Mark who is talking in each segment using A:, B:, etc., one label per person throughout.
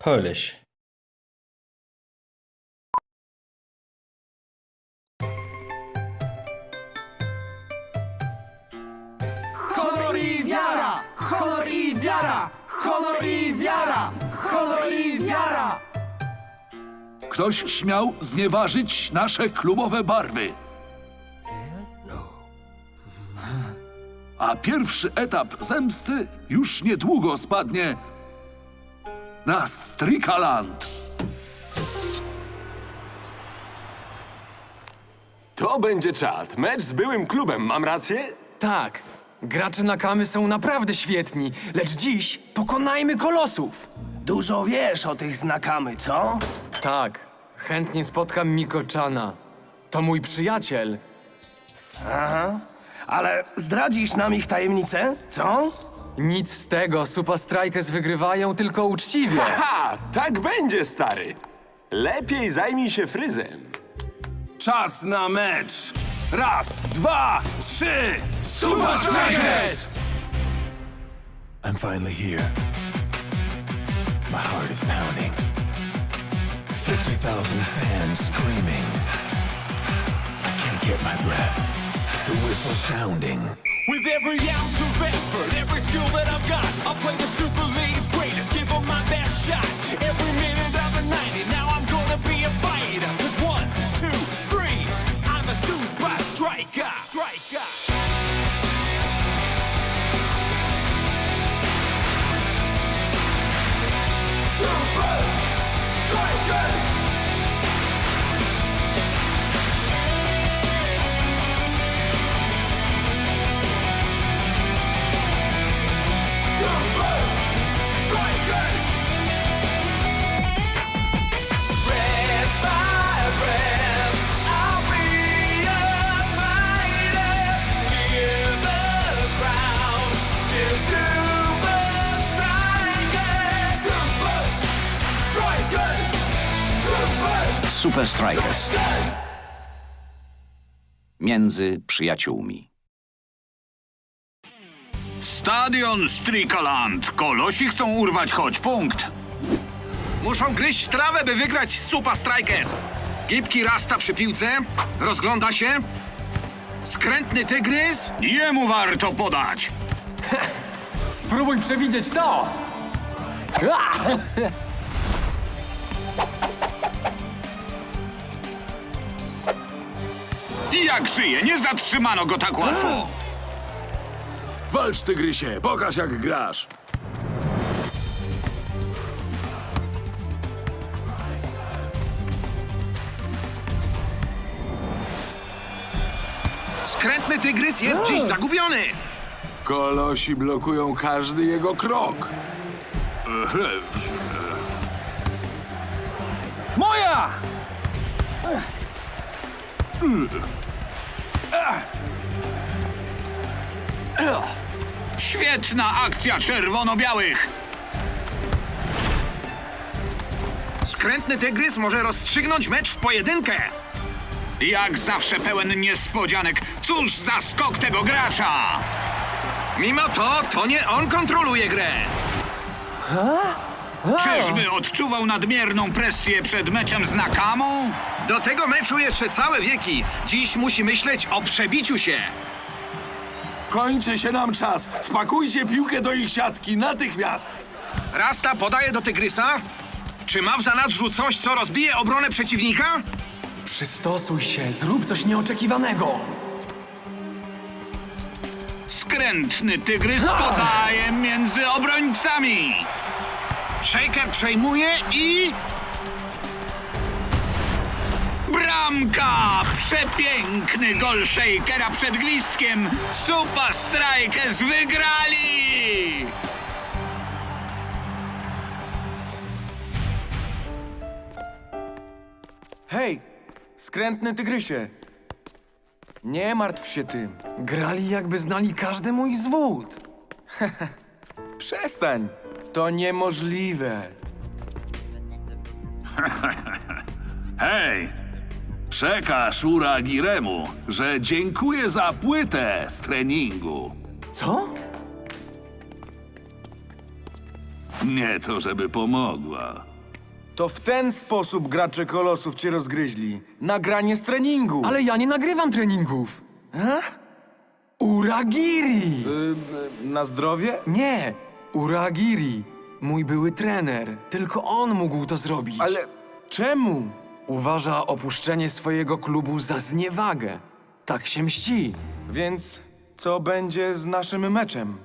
A: Polish.
B: Honor i wiara! Honor i wiara! Honor i wiara! Honor i wiara!
C: Ktoś śmiał znieważyć nasze klubowe barwy. A pierwszy etap zemsty już niedługo spadnie na Strikaland.
D: To będzie czad. Mecz z byłym klubem, mam rację?
B: Tak, gracze Nakamy są naprawdę świetni, lecz dziś pokonajmy kolosów!
E: Dużo wiesz o tych znakamy, co?
B: Tak, chętnie spotkam Miko-chana. To mój przyjaciel.
E: Ale zdradzisz nam ich tajemnicę, co?
B: Nic z tego, Supa Strikers wygrywają tylko uczciwie.
D: Ha! Tak będzie, stary. Lepiej zajmij się fryzem.
E: Czas na mecz! Raz, dwa, trzy! Super Strikers!
F: I'm finally here. My heart is pounding. 50,000 fans screaming. I can't get my breath. The whistle sounding.
G: With every ounce of effort, every skill that I've got, I'll play the Super League's greatest, give 'em my best shot. Every minute of the 90, now I'm gonna be a fighter. Cause one, two, three, I'm a super striker. Striker. Super Super Strikers.
H: Między przyjaciółmi.
I: Stadion Strikaland. Kolosi chcą urwać choć punkt. Muszą gryźć trawę, by wygrać z Supa Strikers. Gipki rasta przy piłce, rozgląda się. Skrętny tygrys, jemu warto podać.
B: Spróbuj przewidzieć to! Ah!
I: I jak żyje, nie zatrzymano go tak łatwo.
C: Walcz, tygrysie, pokaż jak grasz.
I: Skrętny tygrys jest dziś zagubiony.
C: Kolosi blokują każdy jego krok.
E: Moja!
I: Świetna akcja czerwono-białych. Skrętny tygrys może rozstrzygnąć mecz w pojedynkę. Jak zawsze pełen niespodzianek. Cóż za skok tego gracza! Mimo to, to nie on kontroluje grę. Czyżby odczuwał nadmierną presję przed meczem z Nakamą? Do tego meczu jeszcze całe wieki. Dziś musi myśleć o przebiciu się.
C: Kończy się nam czas. Wpakujcie piłkę do ich siatki natychmiast.
I: Rasta podaje do Tygrysa. Czy ma w zanadrzu coś, co rozbije obronę przeciwnika?
B: Przystosuj się, zrób coś nieoczekiwanego!
I: Skrętny Tygrys podaje między obrońcami. Shaker przejmuje i... Bramka! Przepiękny gol Shakera przed gwizdkiem. Super Strikers wygrali!
B: Hej, skrętny tygrysie! Nie martw się tym. Grali jakby znali każdy mój zwód. Przestań. To niemożliwe.
C: Hej, przekaż Uragiremu, że dziękuję za płytę z treningu.
B: Co?
C: Nie to, żeby pomogła.
J: To w ten sposób gracze kolosów cię rozgryźli. Nagranie z treningu.
B: Ale ja nie nagrywam treningów.
J: A?
B: Uragiri!
J: Y, y, na zdrowie?
B: Nie, Uragiri. Mój były trener. Tylko on mógł to zrobić.
J: Ale czemu?
B: Uważa opuszczenie swojego klubu za zniewagę. Tak się mści.
J: Więc co będzie z naszym meczem?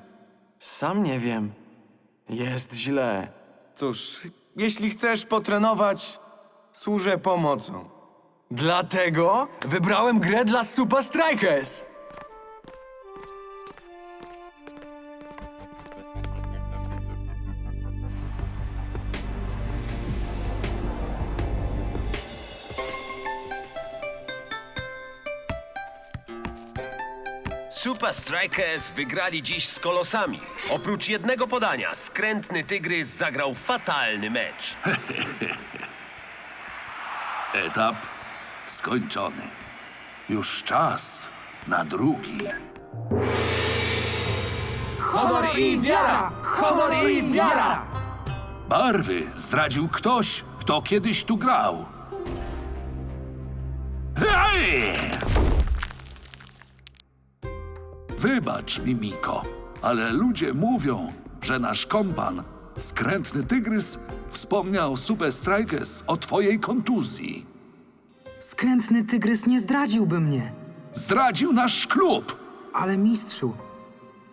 B: Sam nie wiem. Jest źle.
J: Cóż, jeśli chcesz potrenować, służę pomocą.
B: Dlatego wybrałem grę dla Super Strikers.
K: Super Strikers wygrali dziś z kolosami. Oprócz jednego podania, skrętny tygrys zagrał fatalny mecz.
C: Etap skończony. Już czas na drugi.
E: Honor i wiara! Honor i wiara!
C: Barwy zdradził ktoś, kto kiedyś tu grał. Hej! Wybacz mi, Miko, ale ludzie mówią, że nasz kompan, skrętny tygrys, wspomniał Super Strikers o twojej kontuzji.
L: Skrętny tygrys nie zdradziłby mnie,
C: Zdradził nasz klub.
L: ale mistrzu,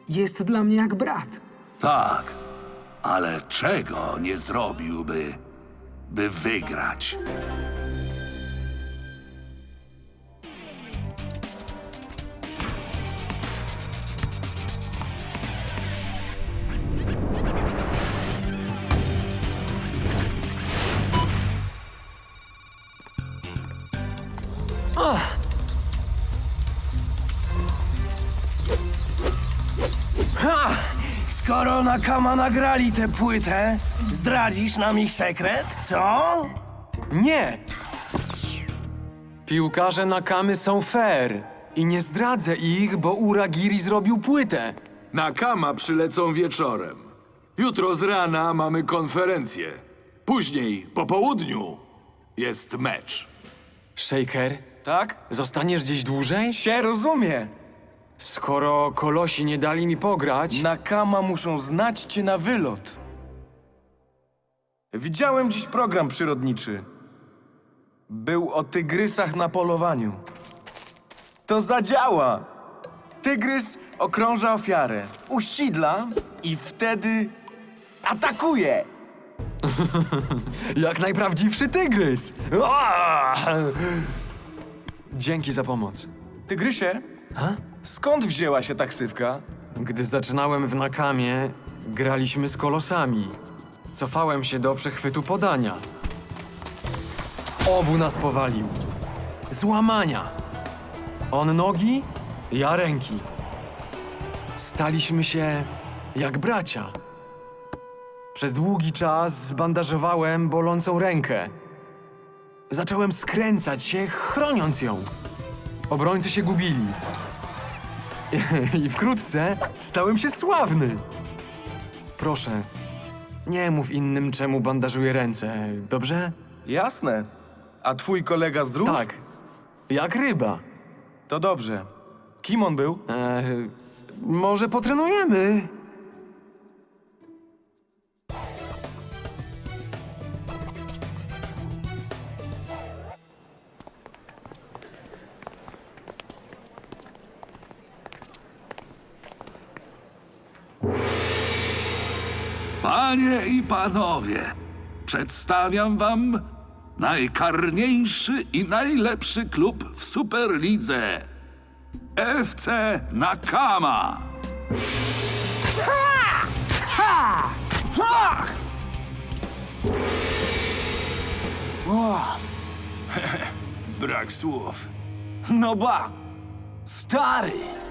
L: jest dla mnie jak brat.
C: Tak, ale czego nie zrobiłby, by wygrać?
E: Skoro Nakama nagrali tę płytę, zdradzisz nam ich sekret, co?
B: Nie! Piłkarze Nakamy są fair. I nie zdradzę ich, bo Uragiri zrobił płytę.
C: Nakama przylecą wieczorem. Jutro z rana mamy konferencję. Później, po południu, jest mecz.
B: Shaker,
J: Tak?
B: zostaniesz gdzieś dłużej?
J: Się rozumie.
B: Skoro kolosi nie dali mi pograć,
J: Nakama muszą znać cię na wylot. Widziałem dziś program przyrodniczy. Był o tygrysach na polowaniu. To zadziała! Tygrys okrąża ofiarę, usidla i wtedy atakuje!
B: jak najprawdziwszy tygrys! Dzięki za pomoc.
J: Tygrysie, skąd wzięła się taksywka?
B: Gdy zaczynałem w Nakamie, graliśmy z kolosami. Cofałem się do przechwytu podania. Obu nas powalił. Złamania. On nogi, ja ręki. Staliśmy się jak bracia. Przez długi czas zbandażowałem bolącą rękę. Zacząłem skręcać się, chroniąc ją. Obrońcy się gubili. I wkrótce stałem się sławny. Proszę, nie mów innym, czemu bandażuję ręce, dobrze?
J: Jasne. A twój kolega zdrów?
B: Tak, jak ryba.
J: To dobrze. Kim on był?
B: E, może potrenujemy?
C: Panie i panowie, przedstawiam wam najkarniejszy i najlepszy klub w Superlidze. FC Nakama.
E: Brak słów. No ba! Stary!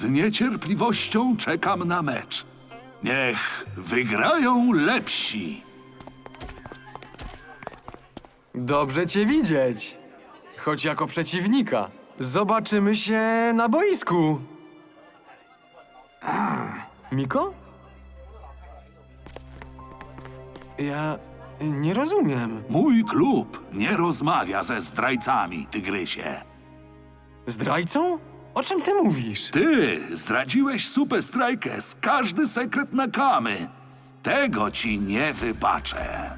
C: Z niecierpliwością czekam na mecz. Niech wygrają lepsi.
B: Dobrze cię widzieć. Choć jako przeciwnika. Zobaczymy się na boisku. Miko? Ja nie rozumiem.
C: Mój klub nie rozmawia ze zdrajcami, tygrysie.
B: Zdrajcą? O czym ty mówisz?
C: Ty zdradziłeś Super Strikers każdy sekret Nakamy. Tego ci nie wybaczę.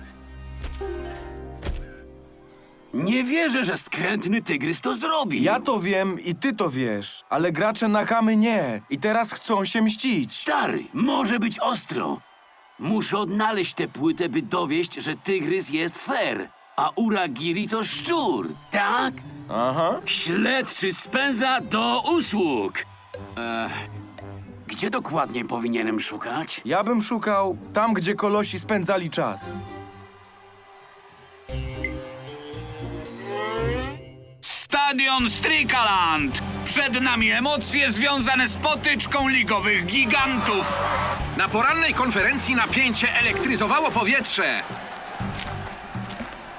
G: Nie wierzę, że skrętny tygrys to zrobi.
J: Ja to wiem i ty to wiesz, ale gracze Nakamy nie. I teraz chcą się mścić.
G: Stary, może być ostro. Muszę odnaleźć tę płytę, by dowieść, że tygrys jest fair, a Uragiri to szczur, tak?
J: Aha.
G: Śledczy spędza do usług. Ech, gdzie dokładnie powinienem szukać?
J: Ja bym szukał tam, gdzie kolosi spędzali czas.
I: Stadion Strikaland! Przed nami emocje związane z potyczką ligowych gigantów. Na porannej konferencji napięcie elektryzowało powietrze.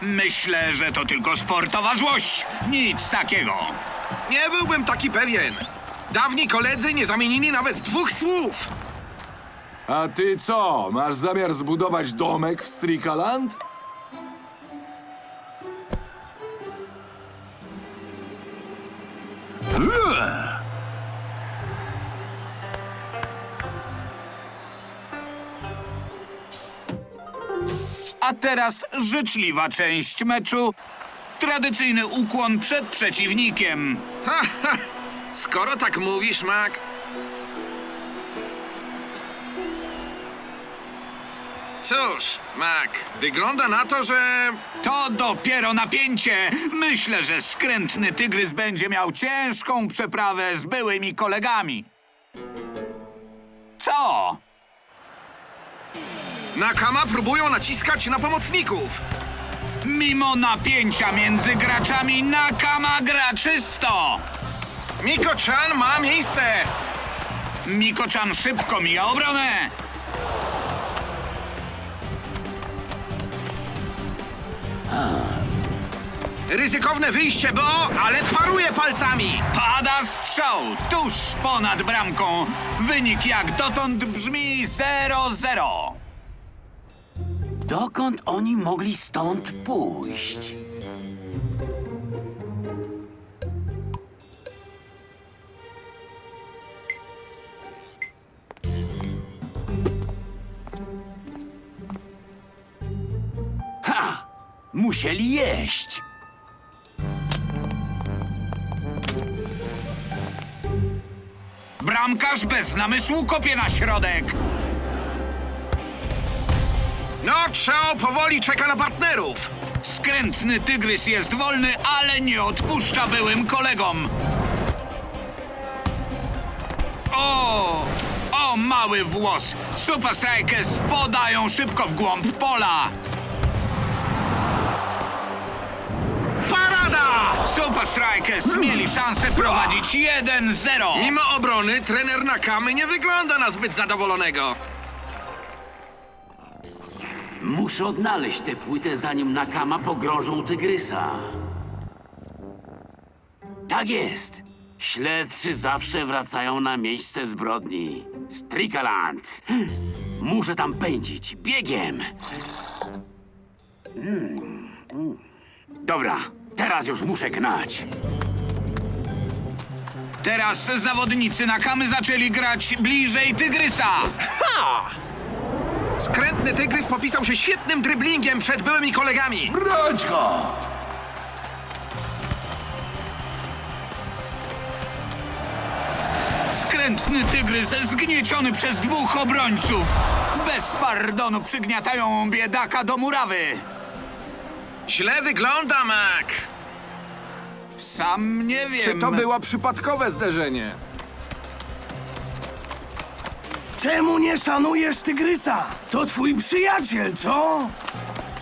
I: Myślę, że to tylko sportowa złość. Nic takiego. Nie byłbym taki pewien. Dawni koledzy nie zamienili nawet dwóch słów.
M: A ty co? Masz zamiar zbudować domek w Strikaland?
I: Teraz życzliwa część meczu. Tradycyjny ukłon przed przeciwnikiem. Ha, ha. Skoro tak mówisz, Mac. Cóż, Mac, wygląda na to, że... To dopiero napięcie. Myślę, że skrętny tygrys będzie miał ciężką przeprawę z byłymi kolegami. Co? Nakama próbują naciskać na pomocników. Mimo napięcia między graczami Nakama gra czysto. Miko-chan ma miejsce. Miko-chan szybko mija obronę. Ryzykowne wyjście, bo... ale paruje palcami. Pada strzał tuż ponad bramką. Wynik jak dotąd brzmi 0-0.
G: Dokąd oni mogli stąd pójść? Ha! Musieli jeść.
I: Bramkarz bez namysłu kopie na środek. No, Chao powoli czeka na partnerów. Skrętny tygrys jest wolny, ale nie odpuszcza byłym kolegom. O! O, mały włos! Super Strikers podają szybko w głąb pola. Parada! Super Strikers mieli szansę prowadzić 1-0. Mimo obrony, trener Nakamy nie wygląda na zbyt zadowolonego.
G: Muszę odnaleźć tę płytę, zanim Nakama pogrążą tygrysa. Tak jest. Śledczy zawsze wracają na miejsce zbrodni. Strikaland. Muszę tam pędzić. Biegiem. Mm, mm. Dobra, teraz już muszę gnać.
I: Teraz zawodnicy Nakamy zaczęli grać bliżej Tygrysa. Skrętny Tygrys popisał się świetnym dryblingiem przed byłymi kolegami.
C: Brać go!
I: Skrętny Tygrys zgnieciony przez dwóch obrońców. Bez pardonu przygniatają biedaka do murawy. Źle wygląda, Mac. Sam nie wiem.
M: Czy to było przypadkowe zderzenie?
E: Czemu nie szanujesz tygrysa? To twój przyjaciel, co?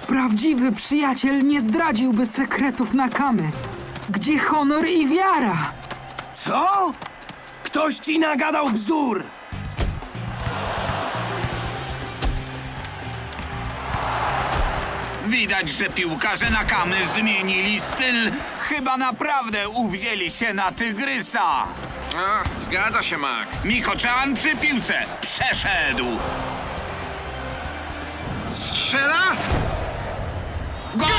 L: Prawdziwy przyjaciel nie zdradziłby sekretów Nakamy. Gdzie honor i wiara?
E: Co? Ktoś ci nagadał bzdur!
I: Widać, że piłkarze Nakamy zmienili styl. Chyba naprawdę uwzięli się na Tygrysa.
N: Zgadza się, Mac. Miko-chan przy piłce. Przeszedł. Strzela? Gol!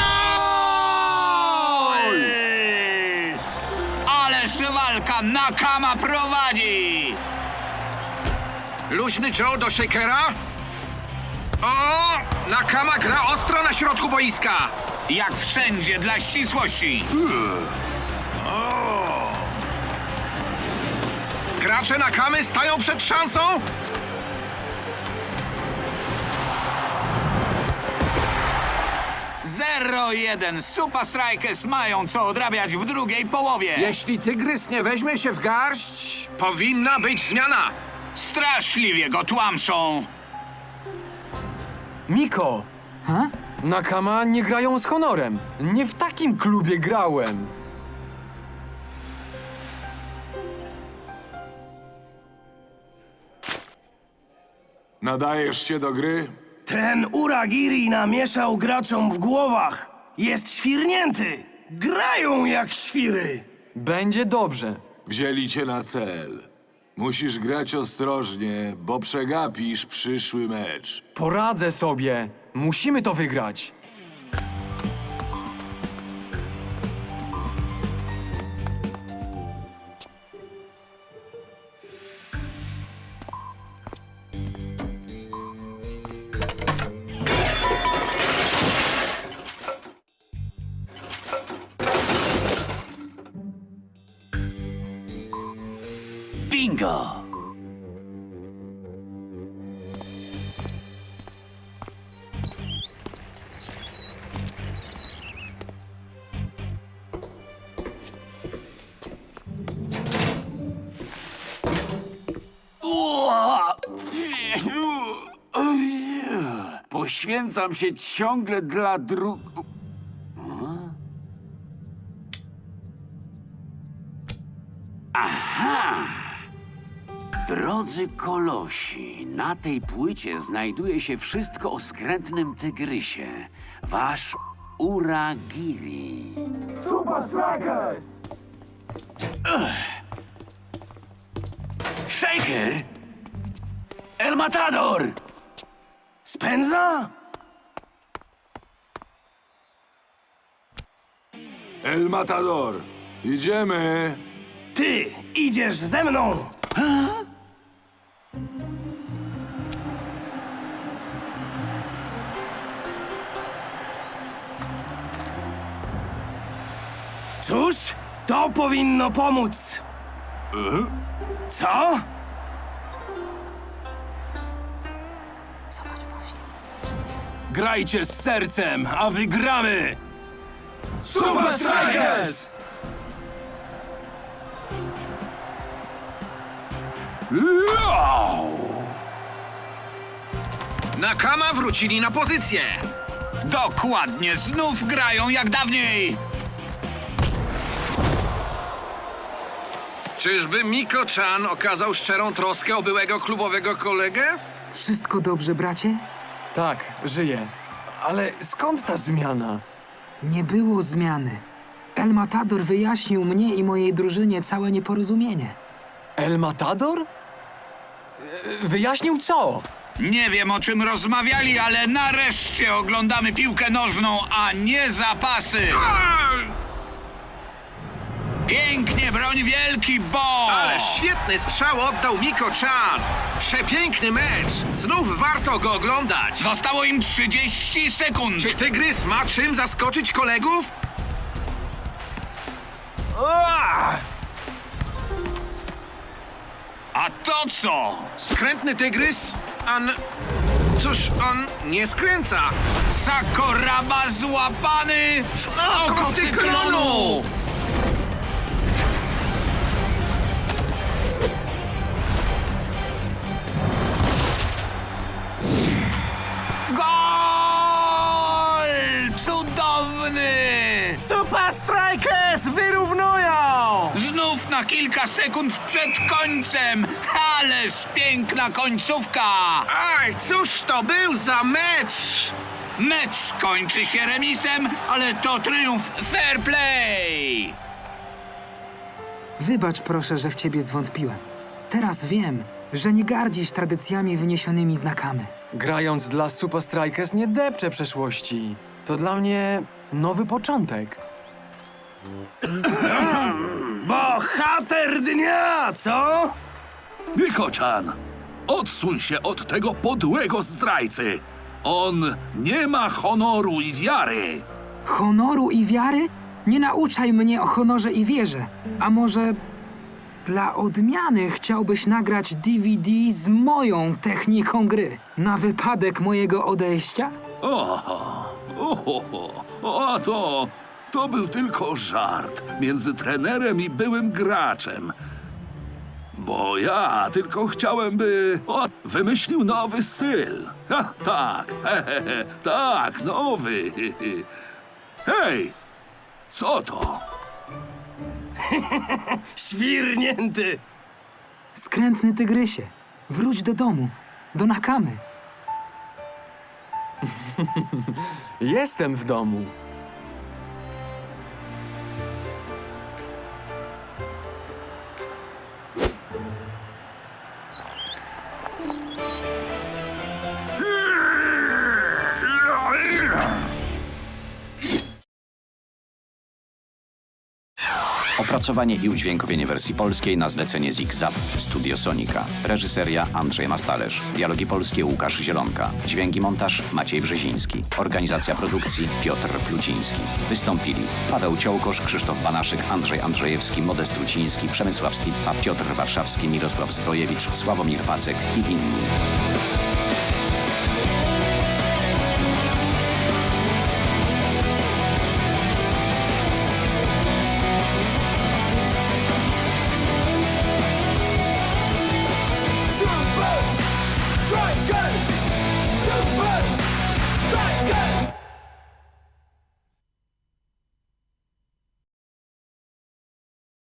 N: Ależ walka Nakama prowadzi! Luźny Joe do Shakera. O! Nakama gra ostro na środku boiska. Jak wszędzie dla ścisłości. Gracze Nakamy stają przed szansą.
I: Zero jeden. Super Strikers mają co odrabiać w drugiej połowie.
M: Jeśli Tygrys nie weźmie się w garść...
N: Powinna być zmiana.
I: Straszliwie go tłamszą.
B: Miko!
L: Ha?
B: Nakama nie grają z honorem. Nie w takim klubie grałem.
M: Nadajesz się do gry?
E: Ten Uragiri namieszał graczom w głowach. Jest świrnięty. Grają jak świry.
B: Będzie dobrze.
M: Wzięli cię na cel. Musisz grać ostrożnie, bo przegapisz przyszły mecz.
B: Poradzę sobie. Musimy to wygrać.
G: Bingo! Poświęcam się ciągle dla dru... Drodzy kolosi, na tej płycie znajduje się wszystko o skrętnym tygrysie. Wasz Uragiri.
O: Super Strikers!
G: Shaker! El Matador!
E: Spędza?
M: El Matador, idziemy!
E: Ty idziesz ze mną. To powinno pomóc. Co? Grajcie z sercem, a wygramy! Super Strikers!
N: Nakama wrócili na pozycję.
I: Dokładnie, znów grają jak dawniej.
N: Czyżby Miko-chan okazał szczerą troskę o byłego klubowego kolegę?
L: Wszystko dobrze, bracie?
B: Tak, żyję. Ale skąd ta zmiana?
L: Nie było zmiany. El Matador wyjaśnił mnie i mojej drużynie całe nieporozumienie.
B: El Matador? E, Wyjaśnił co?
I: Nie wiem o czym rozmawiali, ale nareszcie oglądamy piłkę nożną, a nie zapasy. Pięknie broń wielki Bo!
N: Ale świetny strzał oddał Miko-chan. Przepiękny mecz. Znów warto go oglądać.
I: Zostało im 30 sekund.
N: Czy Tygrys ma czym zaskoczyć kolegów?
I: A to co?
N: Skrętny Tygrys? An... Cóż, on nie skręca.
I: Sakoraba złapany w oko cyklonu! Kilka sekund przed końcem! Ależ piękna końcówka!
N: Aj, cóż to był za mecz?
I: Mecz kończy się remisem, ale to triumf fair play!
L: Wybacz proszę, że w ciebie zwątpiłem. Teraz wiem, że nie gardzisz tradycjami wyniesionymi z Nakamy.
B: Grając dla Super Strikers nie depczę przeszłości. To dla mnie nowy początek.
E: Bohater dnia, co?
C: Miko-chan, odsuń się od tego podłego zdrajcy. On nie ma honoru i wiary.
L: Honoru i wiary? Nie nauczaj mnie o honorze i wierze. A może dla odmiany chciałbyś nagrać DVD z moją techniką gry? Na wypadek mojego odejścia?
C: O, o, o, a to, to był tylko żart między trenerem i byłym graczem. Bo ja tylko chciałem, by o, wymyślił nowy styl. Ha, tak, he, he, he, tak, nowy. Hej, co to?
E: Świrnięty!
L: Skrętny tygrysie, wróć do domu, do Nakamy.
B: Jestem w domu.
H: Opracowanie i udźwiękowienie wersji polskiej na zlecenie ZigZap Studio Sonika. Reżyseria Andrzej Mastalerz. Dialogi polskie Łukasz Zielonka. Dźwięki montaż Maciej Brzeziński. Organizacja produkcji Piotr Pluciński. Wystąpili Paweł Ciołkosz, Krzysztof Banaszyk, Andrzej Andrzejewski, Modest Truciński, Przemysław Stippa, Piotr Warszawski, Mirosław Zbrojewicz, Sławomir Pacek i inni.